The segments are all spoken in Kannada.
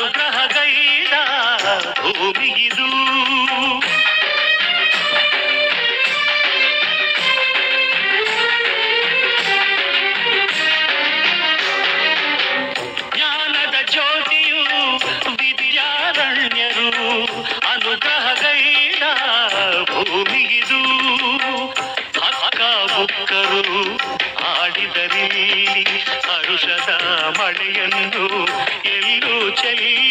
ಅನುಗ್ರಹಗೈದ ಭೂಮಿಗಿದು ಜ್ಞಾನದ ಜ್ಯೋತಿಯು ವಿದ್ಯಾರಣ್ಯರು ಅನುಗ್ರಹಗೈದ ಭೂಮಿಗಿದು ಹಕ್ಕ ಬುಕ್ಕರು ಆಡಿದರಿಲ್ಲಿ ಹರುಷದ ಮಳೆಯನ್ನು ಎಲ್ಲೂ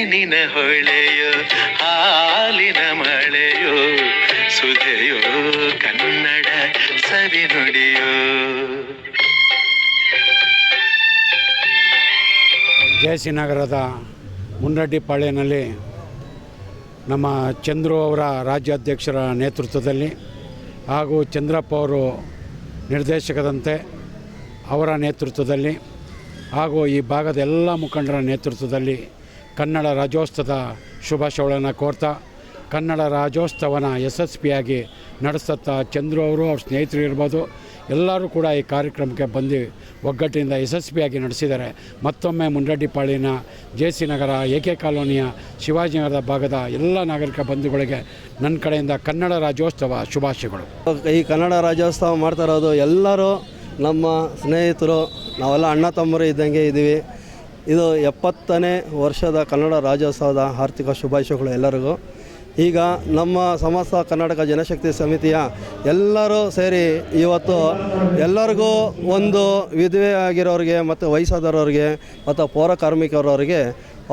ಜೇನಿನ ಹೊಳೆಯೋ, ಹಾಲಿನ ಮಳೆಯೋ, ಸುಧೆಯೋ ಕನ್ನಡ ಸವಿ ನುಡಿಯೋ. ಜಯಸಿ ನಗರದ ಮುನ್ನಡ್ಡಿಪಾಳ್ಯನಲ್ಲಿ ನಮ್ಮ ಚಂದ್ರು ಅವರ ರಾಜ್ಯಾಧ್ಯಕ್ಷರ ನೇತೃತ್ವದಲ್ಲಿ ಹಾಗೂ ಚಂದ್ರಪ್ಪ ಅವರು ನಿರ್ದೇಶಕದಂತೆ ಅವರ ನೇತೃತ್ವದಲ್ಲಿ ಹಾಗೂ ಈ ಭಾಗದ ಎಲ್ಲ ಮುಖಂಡರ ನೇತೃತ್ವದಲ್ಲಿ ಕನ್ನಡ ರಾಜ್ಯೋತ್ಸವದ ಶುಭಾಶಯಗಳನ್ನು ಕೋರ್ತಾ ಕನ್ನಡ ರಾಜ್ಯೋತ್ಸವನ ಯಶಸ್ವಿಯಾಗಿ ನಡೆಸುತ್ತಾ ಚಂದ್ರು ಅವರು, ಅವ್ರ ಸ್ನೇಹಿತರು ಇರ್ಬೋದು, ಎಲ್ಲರೂ ಕೂಡ ಈ ಕಾರ್ಯಕ್ರಮಕ್ಕೆ ಬಂದು ಒಗ್ಗಟ್ಟಿನಿಂದ ಯಶಸ್ವಿಯಾಗಿ ನಡೆಸಿದ್ದಾರೆ. ಮತ್ತೊಮ್ಮೆ ಮುಂಡಡ್ಡಿಪಾಳಿನ ಜೆ ಸಿ ನಗರ ಎ ಕೆ ಕಾಲೋನಿಯ ಶಿವಾಜಿನಗರದ ಭಾಗದ ಎಲ್ಲ ನಾಗರಿಕ ಬಂಧುಗಳಿಗೆ ನನ್ನ ಕಡೆಯಿಂದ ಕನ್ನಡ ರಾಜ್ಯೋತ್ಸವ ಶುಭಾಶಯಗಳು. ಈ ಕನ್ನಡ ರಾಜ್ಯೋತ್ಸವ ಮಾಡ್ತಾ ಇರೋದು ಎಲ್ಲರೂ ನಮ್ಮ ಸ್ನೇಹಿತರು, ನಾವೆಲ್ಲ ಅಣ್ಣ ತಮ್ಮರು ಇದ್ದಂಗೆ ಇದ್ದೀವಿ. ಇದು ಎಪ್ಪತ್ತನೇ ವರ್ಷದ ಕನ್ನಡ ರಾಜ್ಯೋತ್ಸವದ ಆರ್ಥಿಕ ಶುಭಾಶಯಗಳು ಎಲ್ಲರಿಗೂ. ಈಗ ನಮ್ಮ ಸಮಸ್ತ ಕರ್ನಾಟಕ ಜನಶಕ್ತಿ ಸಮಿತಿಯ ಎಲ್ಲರೂ ಸೇರಿ ಇವತ್ತು ಎಲ್ಲರಿಗೂ ಒಂದು ವಿಧವೆ ಆಗಿರೋರಿಗೆ ಮತ್ತು ವಯಸ್ಸಾದವ್ರಿಗೆ ಮತ್ತು ಪೌರ ಕಾರ್ಮಿಕರವರಿಗೆ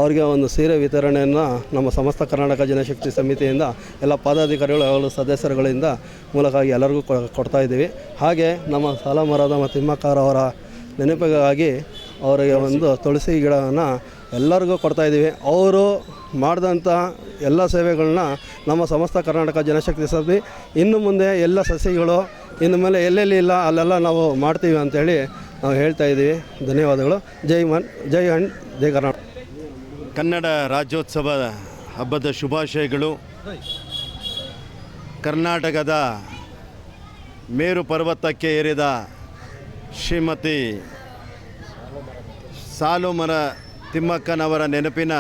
ಅವರಿಗೆ ಒಂದು ಸೀರೆ ವಿತರಣೆಯನ್ನು ನಮ್ಮ ಸಮಸ್ತ ಕರ್ನಾಟಕ ಜನಶಕ್ತಿ ಸಮಿತಿಯಿಂದ ಎಲ್ಲ ಪದಾಧಿಕಾರಿಗಳು ಸದಸ್ಯರುಗಳಿಂದ ಮೂಲಕ ಎಲ್ಲರಿಗೂ ಕೊಡ್ತಾ ಇದ್ದೀವಿ. ಹಾಗೆ ನಮ್ಮ ಸಾಲಮರದ ಮತ್ತು ತಿಮ್ಮಕ್ಕಾರ ಅವರ ನೆನಪಿಗಾಗಿ ಅವರಿಗೆ ಒಂದು ತುಳಸಿ ಗಿಡವನ್ನು ಎಲ್ಲರಿಗೂ ಕೊಡ್ತಾ ಇದ್ದೀವಿ. ಅವರು ಮಾಡಿದಂಥ ಎಲ್ಲ ಸೇವೆಗಳನ್ನ ನಮ್ಮ ಸಮಸ್ತ ಕರ್ನಾಟಕ ಜನಶಕ್ತಿ ಸಭೆ ಇನ್ನು ಮುಂದೆ ಎಲ್ಲ ಸಸಿಗಳು, ಇನ್ನು ಮೇಲೆ ಎಲ್ಲೆಲ್ಲಿ ಇಲ್ಲ ಅಲ್ಲೆಲ್ಲ ನಾವು ಮಾಡ್ತೀವಿ ಅಂತೇಳಿ ನಾವು ಹೇಳ್ತಾ ಇದ್ದೀವಿ. ಧನ್ಯವಾದಗಳು. ಜೈ ಮನ್, ಜೈ ಹಣ್, ಜೈ ಕರ್ನಾಟಕ. ಕನ್ನಡ ರಾಜ್ಯೋತ್ಸವ ಹಬ್ಬದ ಶುಭಾಶಯಗಳು. ಕರ್ನಾಟಕದ ಮೇರು ಪರ್ವತಕ್ಕೆ ಏರಿದ ಶ್ರೀಮತಿ ಸಾಲುಮರ ತಿಮ್ಮಕ್ಕನವರ ನೆನಪಿನ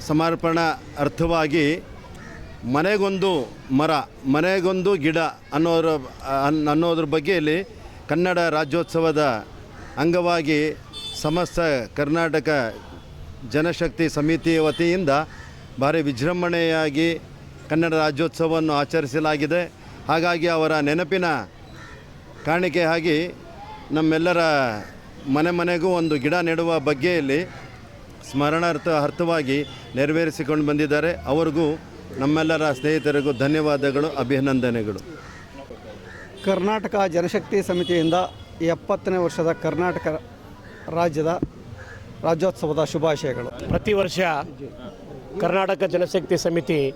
ಸಮರ್ಪಣಾ ಅರ್ಥವಾಗಿ ಮನೆಗೊಂದು ಮರ, ಮನೆಗೊಂದು ಗಿಡ ಅನ್ನೋರ ಅನ್- ಅನ್ನೋದ್ರ ಬಗ್ಗೆ ಇಲ್ಲಿ ಕನ್ನಡ ರಾಜ್ಯೋತ್ಸವದ ಅಂಗವಾಗಿ ಸಮಸ್ತ ಕರ್ನಾಟಕ ಜನಶಕ್ತಿ ಸಮಿತಿ ವತಿಯಿಂದ ಭಾರಿ ವಿಜೃಂಭಣೆಯಾಗಿ ಕನ್ನಡ ರಾಜ್ಯೋತ್ಸವವನ್ನು ಆಚರಿಸಲಾಗಿದೆ. ಹಾಗಾಗಿ ಅವರ ನೆನಪಿನ ಕಾಣಿಕೆಯಾಗಿ ನಮ್ಮೆಲ್ಲರ ಮನೆ ಮನೆಗೂ ಒಂದು ಗಿಡ ನೆಡುವ ಬಗ್ಗೆಯಲ್ಲಿ ಸ್ಮರಣಾರ್ಥ ಅರ್ಥವಾಗಿ ನೆರವೇರಿಸಿಕೊಂಡು ಬಂದಿದ್ದಾರೆ. ಅವರಿಗೂ ನಮ್ಮೆಲ್ಲರ ಸ್ನೇಹಿತರಿಗೂ ಧನ್ಯವಾದಗಳು ಅಭಿನಂದನೆಗಳು. ಕರ್ನಾಟಕ ಜನಶಕ್ತಿ ಸಮಿತಿಯಿಂದ ಎಪ್ಪತ್ತನೇ ವರ್ಷದ ಕರ್ನಾಟಕ ರಾಜ್ಯದ ರಾಜ್ಯೋತ್ಸವದ ಶುಭಾಶಯಗಳು. ಪ್ರತಿ ವರ್ಷ ಕರ್ನಾಟಕ ಜನಶಕ್ತಿ ಸಮಿತಿ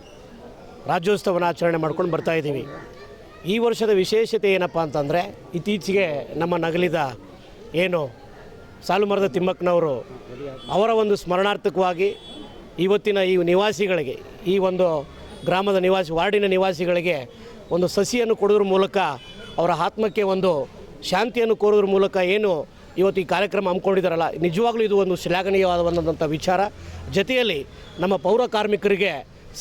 ರಾಜ್ಯೋತ್ಸವನ ಆಚರಣೆ ಮಾಡ್ಕೊಂಡು ಬರ್ತಾ ಇದ್ದೀವಿ. ಈ ವರ್ಷದ ವಿಶೇಷತೆ ಏನಪ್ಪ ಅಂತಂದರೆ ಇತ್ತೀಚೆಗೆ ನಮ್ಮ ನಗಲಿದ ಏನು ಸಾಲುಮರದ ತಿಮ್ಮಕ್ಕನವರು ಅವರ ಒಂದು ಸ್ಮರಣಾರ್ಥಕವಾಗಿ ಇವತ್ತಿನ ಈ ನಿವಾಸಿಗಳಿಗೆ, ಈ ಒಂದು ಗ್ರಾಮದ ನಿವಾಸಿ, ವಾರ್ಡಿನ ನಿವಾಸಿಗಳಿಗೆ ಒಂದು ಸಸಿಯನ್ನು ಕೊಡೋದ್ರ ಮೂಲಕ, ಅವರ ಆತ್ಮಕ್ಕೆ ಒಂದು ಶಾಂತಿಯನ್ನು ಕೋರೋದ್ರ ಮೂಲಕ ಏನು ಇವತ್ತು ಈ ಕಾರ್ಯಕ್ರಮ ಹಮ್ಮಿಕೊಂಡಿದ್ದಾರಲ್ಲ, ನಿಜವಾಗ್ಲೂ ಇದು ಒಂದು ಶ್ಲಾಘನೀಯವಾದಂಥ ವಿಚಾರ. ಜೊತೆಯಲ್ಲಿ ನಮ್ಮ ಪೌರ ಕಾರ್ಮಿಕರಿಗೆ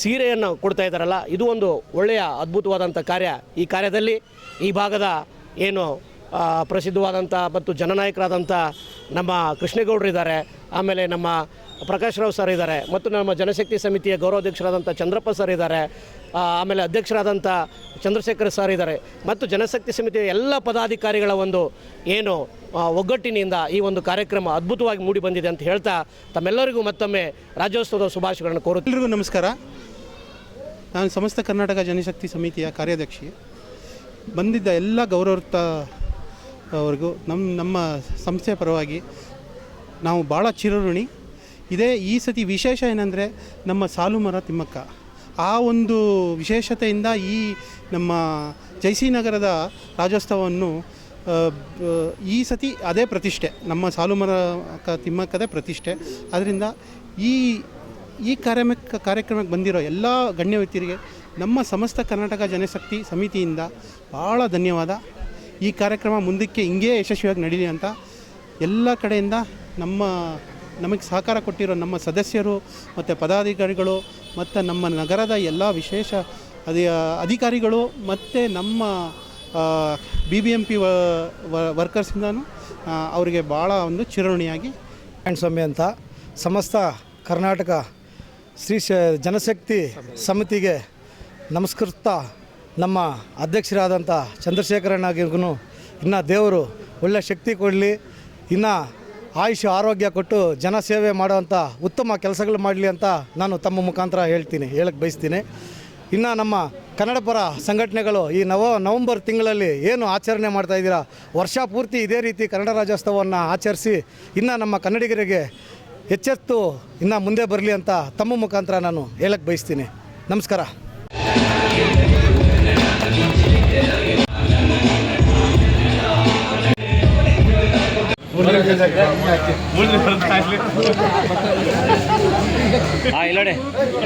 ಸೀರೆಯನ್ನು ಕೊಡ್ತಾ ಇದ್ದಾರಲ್ಲ, ಇದು ಒಂದು ಒಳ್ಳೆಯ ಅದ್ಭುತವಾದಂಥ ಕಾರ್ಯ. ಈ ಕಾರ್ಯದಲ್ಲಿ ಈ ಭಾಗದ ಏನು ಪ್ರಸಿದ್ಧವಾದಂಥ ಮತ್ತು ಜನನಾಯಕರಾದಂಥ ನಮ್ಮ ಕೃಷ್ಣೇಗೌಡರು ಇದ್ದಾರೆ. ಆಮೇಲೆ ನಮ್ಮ ಪ್ರಕಾಶ್ ರಾವ್ ಸರ್ ಇದ್ದಾರೆ ಮತ್ತು ನಮ್ಮ ಜನಶಕ್ತಿ ಸಮಿತಿಯ ಗೌರವಾಧ್ಯಕ್ಷರಾದಂಥ ಚಂದ್ರಪ್ಪ ಸರ್ ಇದ್ದಾರೆ. ಆಮೇಲೆ ಅಧ್ಯಕ್ಷರಾದಂಥ ಚಂದ್ರಶೇಖರ್ ಸರ್ ಇದ್ದಾರೆ. ಮತ್ತು ಜನಶಕ್ತಿ ಸಮಿತಿಯ ಎಲ್ಲ ಪದಾಧಿಕಾರಿಗಳ ಒಂದು ಏನು ಒಗ್ಗಟ್ಟಿನಿಂದ ಈ ಒಂದು ಕಾರ್ಯಕ್ರಮ ಅದ್ಭುತವಾಗಿ ಮೂಡಿ ಬಂದಿದೆ ಅಂತ ಹೇಳ್ತಾ ತಮ್ಮೆಲ್ಲರಿಗೂ ಮತ್ತೊಮ್ಮೆ ರಾಜ್ಯೋತ್ಸವದ ಶುಭಾಶಯಗಳನ್ನು ಕೋರುತ್ತೆ ಎಲ್ಲರಿಗೂ ನಮಸ್ಕಾರ. ನಾನು ಸಮಸ್ತ ಕರ್ನಾಟಕ ಜನಶಕ್ತಿ ಸಮಿತಿಯ ಕಾರ್ಯದರ್ಶಿ ಬಂದಿದ್ದ ಎಲ್ಲ ಗೌರವರ್ತ ಅವರಿಗೂ ನಮ್ಮ ನಮ್ಮ ಸಂಸ್ಥೆಯ ಪರವಾಗಿ ನಾವು ಭಾಳ ಚಿರಋಣಿ. ಇದೇ ಈ ಸತಿ ವಿಶೇಷ ಏನಂದರೆ ನಮ್ಮ ಸಾಲುಮರ ತಿಮ್ಮಕ್ಕ. ಆ ಒಂದು ವಿಶೇಷತೆಯಿಂದ ಈ ನಮ್ಮ ಜಯಸಿನಗರದ ರಾಜ್ಯೋತ್ಸವವನ್ನು ಈ ಸತಿ ಅದೇ ಪ್ರತಿಷ್ಠೆ, ನಮ್ಮ ಸಾಲುಮರ ಕ, ತಿಮ್ಮಕ್ಕದೇ ಪ್ರತಿಷ್ಠೆ. ಅದರಿಂದ ಈ ಈ ಕಾರ್ಯಕ್ರಮಕ್ಕೆ ಕಾರ್ಯಕ್ರಮಕ್ಕೆ ಬಂದಿರೋ ಎಲ್ಲ ಗಣ್ಯ ವ್ಯಕ್ತಿಯರಿಗೆ ನಮ್ಮ ಸಮಸ್ತ ಕರ್ನಾಟಕ ಜನಶಕ್ತಿ ಸಮಿತಿಯಿಂದ ಭಾಳ ಧನ್ಯವಾದ. ಈ ಕಾರ್ಯಕ್ರಮ ಮುಂದಕ್ಕೆ ಹಿಂಗೇ ಯಶಸ್ವಿಯಾಗಿ ನಡೀಲಿ ಅಂತ ಎಲ್ಲ ಕಡೆಯಿಂದ ನಮ್ಮ, ನಮಗೆ ಸಹಕಾರ ಕೊಟ್ಟಿರೋ ನಮ್ಮ ಸದಸ್ಯರು ಮತ್ತು ಪದಾಧಿಕಾರಿಗಳು ಮತ್ತು ನಮ್ಮ ನಗರದ ಎಲ್ಲ ವಿಶೇಷ ಅಧಿಕಾರಿಗಳು ಮತ್ತು ನಮ್ಮ ಬಿ ಬಿ ಎಂ ಪಿ ವರ್ಕರ್ಸಿಂದನೂ ಅವರಿಗೆ ಭಾಳ ಒಂದು ಚಿರಋಣಿಯಾಗಿ. ಸ್ವಾಮಿ ಅಂತ ಸಮಸ್ತ ಕರ್ನಾಟಕ ಶ್ರೀ ಜನಶಕ್ತಿ ಸಮಿತಿಗೆ ನಮಸ್ಕರಿಸ್ತಾ ನಮ್ಮ ಅಧ್ಯಕ್ಷರಾದಂಥ ಚಂದ್ರಶೇಖರಣ್ಣಗಿರ್ಗೂ ಇನ್ನು ದೇವರು ಒಳ್ಳೆಯ ಶಕ್ತಿ ಕೊಡಲಿ, ಇನ್ನು ಆಯುಷ್ ಆರೋಗ್ಯ ಕೊಟ್ಟು ಜನ ಸೇವೆ ಮಾಡುವಂಥ ಉತ್ತಮ ಕೆಲಸಗಳು ಮಾಡಲಿ ಅಂತ ನಾನು ತಮ್ಮ ಮುಖಾಂತರ ಹೇಳ್ತೀನಿ ಹೇಳಕ್ಕೆ ಬಯಸ್ತೀನಿ. ಇನ್ನು ನಮ್ಮ ಕನ್ನಡ ಪರ ಸಂಘಟನೆಗಳು ಈ ನವ ನವಂಬರ್ ತಿಂಗಳಲ್ಲಿ ಏನು ಆಚರಣೆ ಮಾಡ್ತಾ ಇದ್ದೀರಾ, ವರ್ಷ ಪೂರ್ತಿ ಇದೇ ರೀತಿ ಕನ್ನಡ ರಾಜ್ಯೋತ್ಸವವನ್ನು ಆಚರಿಸಿ ಇನ್ನು ನಮ್ಮ ಕನ್ನಡಿಗರಿಗೆ ಎಚ್ಚೆತ್ತು ಇನ್ನು ಮುಂದೆ ಬರಲಿ ಅಂತ ತಮ್ಮ ಮುಖಾಂತರ ನಾನು ಹೇಳಕ್ಕೆ ಬಯಸ್ತೀನಿ. ನಮಸ್ಕಾರ.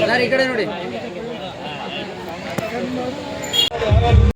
ಸರ್ ಈ ಕಡೆ ನೋಡಿ.